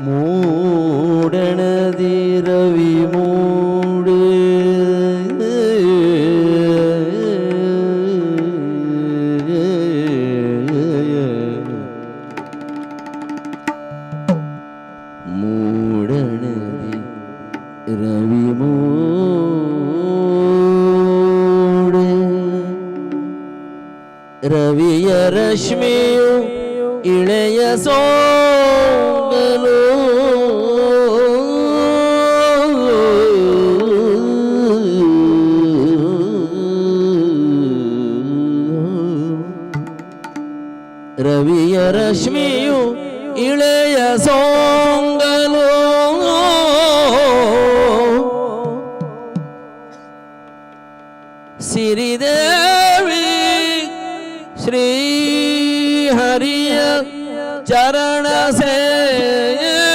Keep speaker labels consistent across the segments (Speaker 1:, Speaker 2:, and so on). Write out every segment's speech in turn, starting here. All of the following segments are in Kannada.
Speaker 1: മൂടണതിരവി മൂട്. മൂടണതി രവി മൂട്. രവിയ രശ്മിയും ഇളയ ರವಿಯ ರಶ್ಮಿಯು ಇಳೆಯ ಸೋಂಗಲು ಸಿರಿದೇವಿ ಶ್ರೀ ಹರಿಯ ಚರಣ ಸೇವೆಯಗೈಯುದ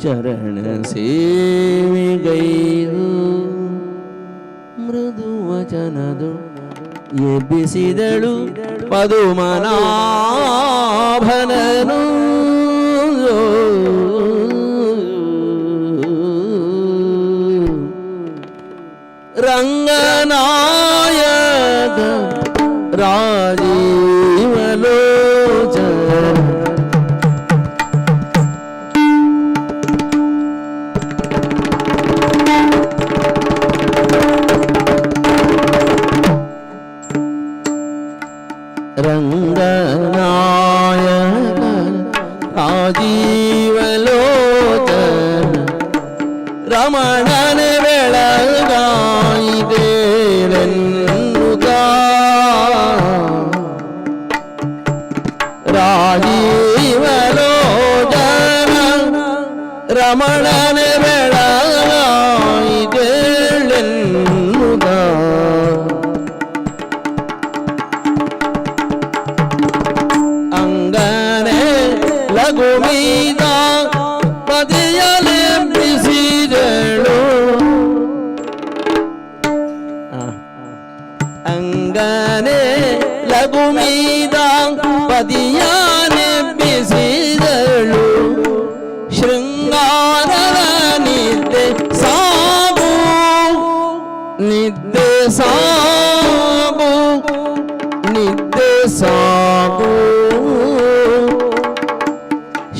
Speaker 1: ಚರಣ ಸೇವೆಗೈದು ಮೃದು ವಚನದು ಎಬ್ಬಿಸಿದಳು ಪದುಮನಾಭನನು ರಂಗನಾಯಕ ರಾಜೀವಲೋಚನ ರಮಣನ ಬೆಳಗಾಯಿದೇನೆನ್ನುತ್ತ ರಾಜೀವಲೋಚನ ರಮಣನ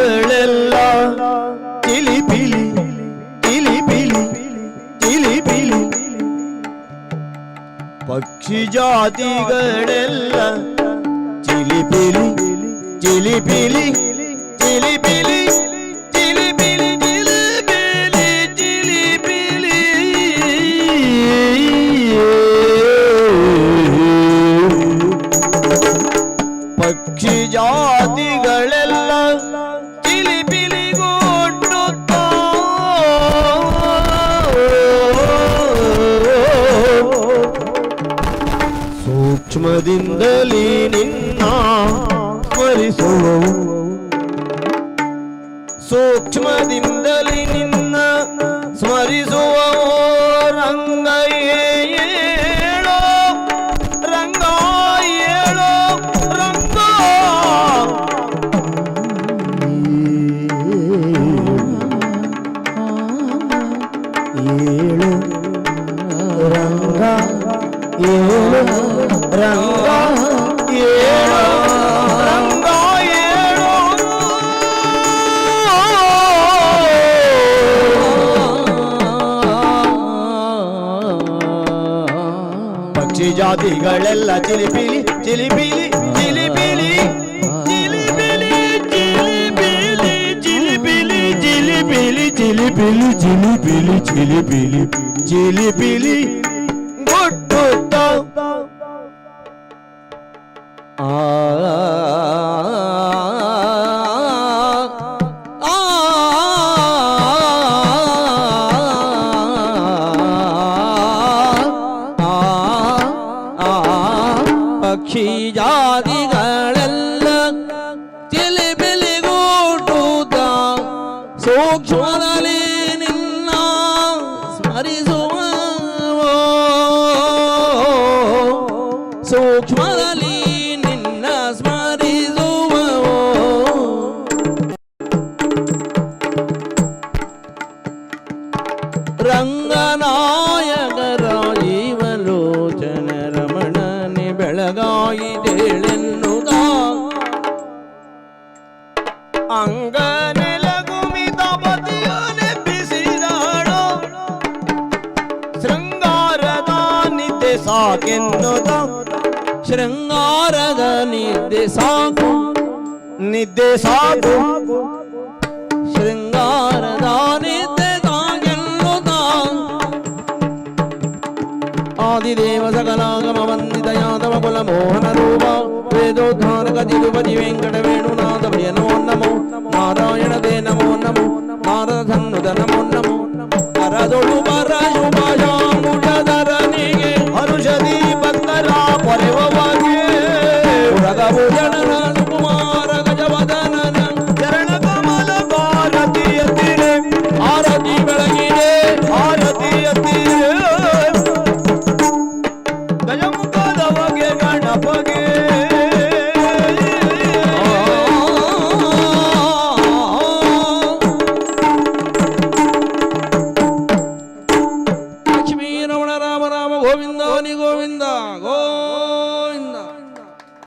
Speaker 1: ಜಾತಿಗಳೆಲ್ಲ ಚಿಲಿಪಿಲಿ ಚಿಲಿಪಿಲಿ ಚಿಲಿಪಿಲಿ ಪಕ್ಷಿ ಜಾತಿಗಳೆಲ್ಲ ಚಿಲಿಪಿಲಿ ಚಿಲಿಪಿಲಿ ಚಿಲಿಪಿಲಿ ಸೂಕ್ಷ್ಮದಿಂದಲೇ ನಿನ್ನ ಸ್ಮರಿಸುವವು ಸೂಕ್ಷ್ಮದಿಂದಲೇ ನಿನ್ನ ಪಕ್ಷಿ ಜಾತಿಗಳೆಲ್ಲ ಚಿಲಿಪಿಲಿ ಚಿಲಿಪಿಲಿ ಚಿಲಿಪಿಲಿ ಚಿಲಿಪಿಲಿ ಚಿಲಿಪಿಲಿ ಚಿಲಿಪಿಲಿ ಚಿಲಿಪಿಲಿ ಚಿಲಿಪಿಲಿ ಚಿಲಿಪಿಲಿ ಚಿಲಿಪಿಲಿ ಚಿಲಿಪಿಲಿ ಸೂಕ್ಷ್ಮದಲ್ಲಿ ನಿನ್ನ ಸ್ಮರಿಸುವ ಸೂಕ್ಷ್ಮದಲ್ಲಿ ನಿನ್ನ ಸ್ಮರಿಸುವ ರಂಗನಾಯಕರ ಜೀವಲೋಚನ ರಮಣನೆ ಬೆಳಗಾಯಿದೇಳೆನ್ನುತ್ತ ಅಂಗನೆಲಗುಮಿತ ನಿದ್ದೆ ಸಾಕೆನ್ನುತ್ತ ಶೃಂಗಾರದ ನಿದ್ದೆ ಸಾಕು ನಿದ್ದೆ ಸಾಕು ಶೃಂಗಾರದ ನಿದ್ದೆ ಸಾಗೆನ್ನುತ್ತ ಆದಿದೇವ ಸಕಲಾಗಮ ವಂದಿತ ಯಾದವ ಕುಲ ಮೋಹನ ರೂಪ ವೇದೋದ್ಧಾರಕ ತಿರುಪತಿ ವೆಂಕಟ ವೇಣುನಾಥ ಭಯ ನಮೋ ನಮೋ ನಾರಾಯಣ ದೇ ನಮೋ ನಮೋ ನಾರದ ಸನ್ನುತ ನಮೋ ನಮೋ ಕರದೊಳು ಪರ na na na